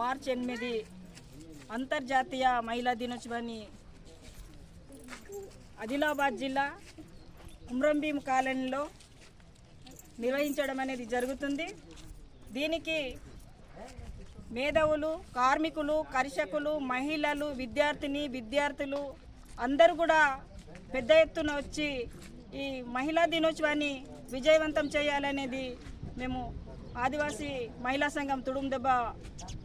March ఎనిమిది అంతర్జాతీయ మహిళా దినోత్సవాన్ని ఆదిలాబాద్ జిల్లా ఉమ్రంభీం కాలనీలో నిర్వహించడం అనేది జరుగుతుంది. దీనికి మేధవులు కార్మికులు కర్షకులు మహిళలు విద్యార్థిని విద్యార్థులు అందరూ కూడా పెద్ద ఎత్తున వచ్చి ఈ మహిళా దినోత్సవాన్ని విజయవంతం చేయాలనేది మేము ఆదివాసీ మహిళా సంఘం తుడుం దెబ్బ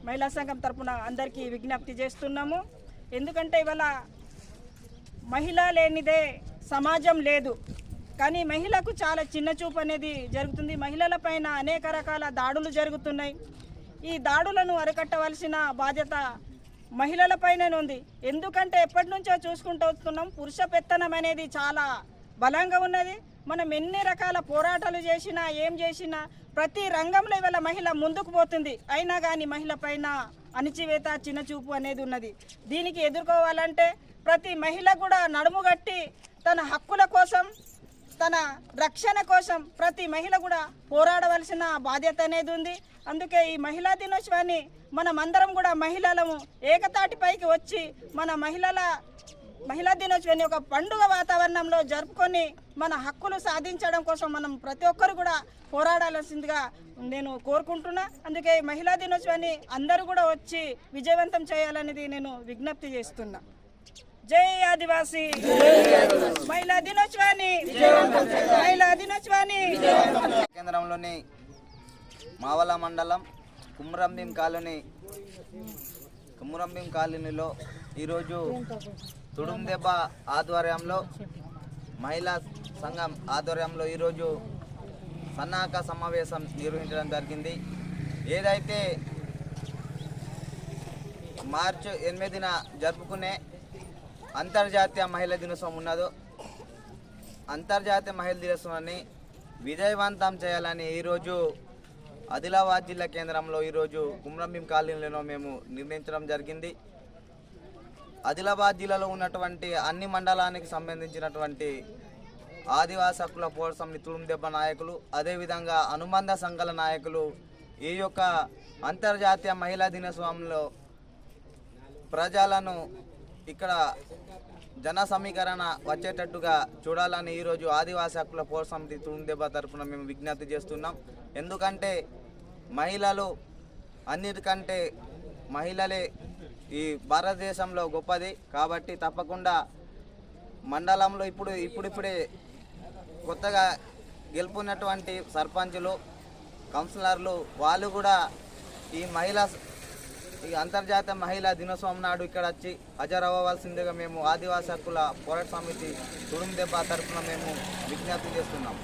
మహిళా సంఘం తరపున అందరికీ విజ్ఞప్తి చేస్తున్నాము. ఎందుకంటే ఇవాళ మహిళ లేనిదే సమాజం లేదు. కానీ మహిళకు చాలా చిన్న చూపు అనేది జరుగుతుంది. మహిళల పైన అనేక రకాల దాడులు జరుగుతున్నాయి. ఈ దాడులను అరికట్టవలసిన బాధ్యత మహిళలపైనే ఉంది. ఎందుకంటే ఎప్పటి నుంచో చూసుకుంటూ వస్తున్నాం. పురుష పెత్తనం అనేది చాలా బలంగా ఉన్నది. మనం ఎన్ని రకాల పోరాటాలు చేసినా ఏం చేసినా ప్రతి రంగంలో ఇవాళ మహిళ ముందుకు పోతుంది. అయినా కానీ మహిళ పైన అణిచివేత చిన్న చూపు అనేది ఉన్నది. దీనికి ఎదుర్కోవాలంటే ప్రతి మహిళ కూడా నడుముగట్టి తన హక్కుల కోసం తన రక్షణ కోసం ప్రతి మహిళ కూడా పోరాడవలసిన బాధ్యత అనేది ఉంది. అందుకే ఈ మహిళా దినోత్సవాన్ని మనమందరం కూడా మహిళలము ఏకతాటిపైకి వచ్చి మన మహిళల మహిళా దినోత్సవాన్ని ఒక పండుగ వాతావరణంలో జరుపుకొని మన హక్కులు సాధించడం కోసం మనం ప్రతి ఒక్కరు కూడా పోరాడాల్సిందిగా నేను కోరుకుంటున్నా. అందుకే మహిళా దినోత్సవాన్ని అందరూ కూడా వచ్చి విజయవంతం చేయాలనేది నేను విజ్ఞప్తి చేస్తున్నా. జై ఆదివాసి. మహిళా దినోత్సవాన్ని మహిళా దినోత్సవాన్ని. కేంద్రంలోని మావల మండలం కుమ్రంభీం కాలనీ కుమ్రంభీం కాలనీలో ఈరోజు తుడుందెబ్బ ఆధ్వర్యంలో మహిళా సంఘం ఆధ్వర్యంలో ఈరోజు సన్నాహక సమావేశం నిర్వహించడం జరిగింది. ఏదైతే మార్చి ఎనిమిదిన జరుపుకునే అంతర్జాతీయ మహిళా దినోత్సవం ఉన్నదో అంతర్జాతీయ మహిళా దినోత్సవాన్ని విజయవంతం చేయాలని ఈరోజు ఆదిలాబాద్ జిల్లా కేంద్రంలో ఈరోజు గుమ్రంభీం కాలనీలో మేము నిర్ణయించడం జరిగింది. ఆదిలాబాద్ జిల్లాలో ఉన్నటువంటి అన్ని మండలానికి సంబంధించినటువంటి ఆదివాసీ హక్కుల పోరాట సమితి దెబ్బ నాయకులు అదేవిధంగా అనుబంధ సంఘాల నాయకులు ఈ యొక్క అంతర్జాతీయ మహిళా దినోత్సవంలో ప్రజలను ఇక్కడ జన సమీకరణ వచ్చేటట్టుగా చూడాలని ఈరోజు ఆదివాసీ హక్కుల పోరాట సమితి తుడుందెబ్బ తరఫున మేము విజ్ఞప్తి చేస్తున్నాం. ఎందుకంటే మహిళలు అన్నిటికంటే మహిళలే ఈ భారతదేశంలో గొప్పది. కాబట్టి తప్పకుండా మండలంలో ఇప్పుడు ఇప్పుడిప్పుడే కొత్తగా గెలుపున్నటువంటి సర్పంచులు కౌన్సిలర్లు వాళ్ళు కూడా ఈ మహిళా ఈ అంతర్జాతీయ మహిళా దినోత్సవం నాడు ఇక్కడ వచ్చి హాజరవ్వవలసిందిగా మేము ఆదివాసీ హక్కుల పోరాట సమితి తుడుం దెబ్బ తరఫున మేము విజ్ఞప్తి చేస్తున్నాం.